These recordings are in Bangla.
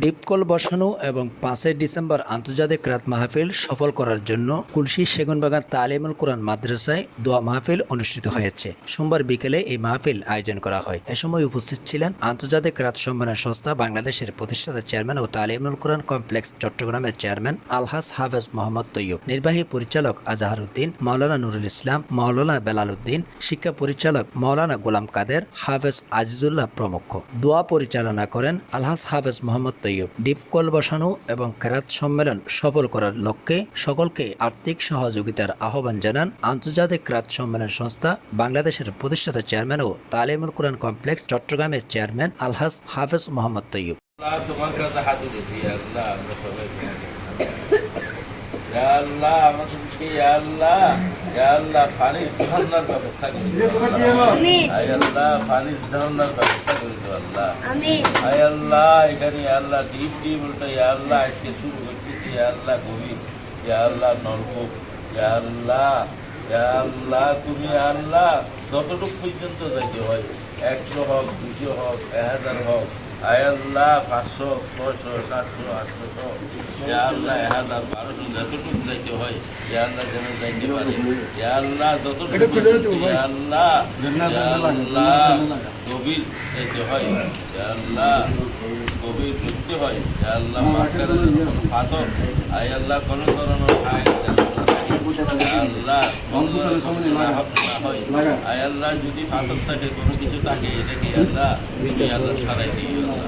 ডিপকল বসানো এবং পাঁচই ডিসেম্বর আন্তর্জাতিক রাত মাহফিল সফল করার জন্য কুলসি সেগুনবাগান তালিমুল কোরআন মাদ্রাসায় দোয়া মাহফিল অনুষ্ঠিত হয়েছে। সোমবার বিকেলে এই মাহফিল আয়োজন করা হয়। এ সময় উপস্থিত ছিলেন আন্তর্জাতিক রাত সম্মানের সংস্থা বাংলাদেশের প্রতিষ্ঠাতা চেয়ারম্যান ও তালিমুল কোরআন কমপ্লেক্স চট্টগ্রামের চেয়ারম্যান আলহাস হাফেজ মোহাম্মদ তৈয়ব, নির্বাহী পরিচালক আজাহার উদ্দিন মাওলানা নুরুল ইসলাম, মাওলানা বেলাল উদ্দিন শিক্ষা পরিচালক মাওলানা গোলাম কাদের, হাফেজ আজিজুল্লাহ প্রমুখ। দোয়া পরিচালনা করেন আলহাস হাফেজ মোহাম্মদ তৈয়ব ডিপকল বসানো এবং কেরাত সম্মেলন সফল করার লক্ষ্যে সকলকে আর্থিক সহযোগিতার আহ্বান জানান আন্তর্জাতিক রাত সম্মেলন সংস্থা বাংলাদেশের প্রতিষ্ঠাতা চেয়ারম্যান ও তালিমুল কোরআন কমপ্লেক্স চট্টগ্রামের চেয়ারম্যান আলহাস হাফেজ মোহাম্মদ তৈয়ব। আল্লাহ আল্লাহ আল্লাহ আমাদেরকে আল্লাহ আল্লাহ পানির ঝর্ণার ব্যবস্থা করে দিও আল্লাহ। আল্লাহ পানির ঝর্ণার ব্যবস্থা করে আল্লাহ। আমিন আয় আল্লাহ, এখানে আল্লাহ ডিপ ডিপ বলতে আল্লাহ, আজকে শুরু করতেছি আল্লাহ কবি আল্লাহ নলকূপ আল্লাহ আল্লাহ, তুমি আল্লাহ, যতটুকু পর্যন্ত যাইতে হয়। একশো হোক দুশো হোক এক হাজার হোক আয় আল্লাহ পাঁচশো ছয়শো সাতশো আটশো ইয়া আল্লাহ এক হাজার বারোশো যতটুকু যাইতে হয় ইয়া আল্লাহ যেন যাইতে পারে। ইয়া আল্লাহ যতটুকু আল্লাহ আল্লাহ গভীর যাইতে হয় ইয়া আল্লাহ গভীর ঢুকতে হয় ইয়া আল্লাহ মাঝখানে যেন কোনো পাথর আয় কোনো ধরনের আয় আল্লাহ হয় যদি পাথর থাকে কোনো কিছু থাকে এটাকে ইয়া আল্লাহ তুমি আল্লাহ সারাই দিই আল্লাহ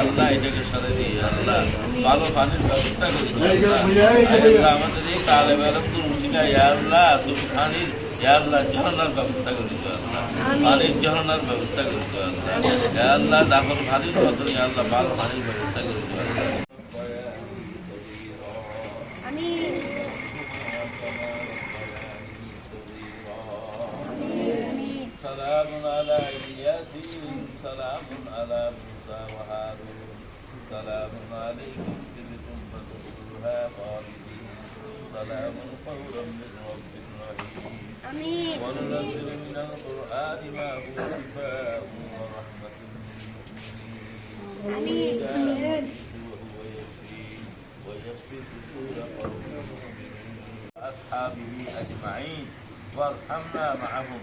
আল্লাহ ইয়া এটাকে সারাই দিই আল্লাহ ভালো পানির ব্যবস্থা করি আল্লাহ আমাদের এই কালে বেলা তুমি শিখা আল্লাহ তুমি পানির আল্লাহ ঝর্ণার ব্যবস্থা করি ইয়া আল্লাহ পানির ঝর্ণার ব্যবস্থা করি ইয়া আল্লাহ ইয়া আল্লাহ দাখল পানির বদল আল্লাহ ভালো পানির ব্যবস্থা করি ইয়া আল্লাহ سلام على ياسين سلام على موسى وهارون سلام عليكم كذبتم فادخلوها خالدين سلام قولا من رب رحيم. وننزل من القرآن ما هو شفاء ورحمة للمؤمنين. وهو يشفي ويشفي صدور قوم وأصحابه أجمعين. وارحمنا معهم.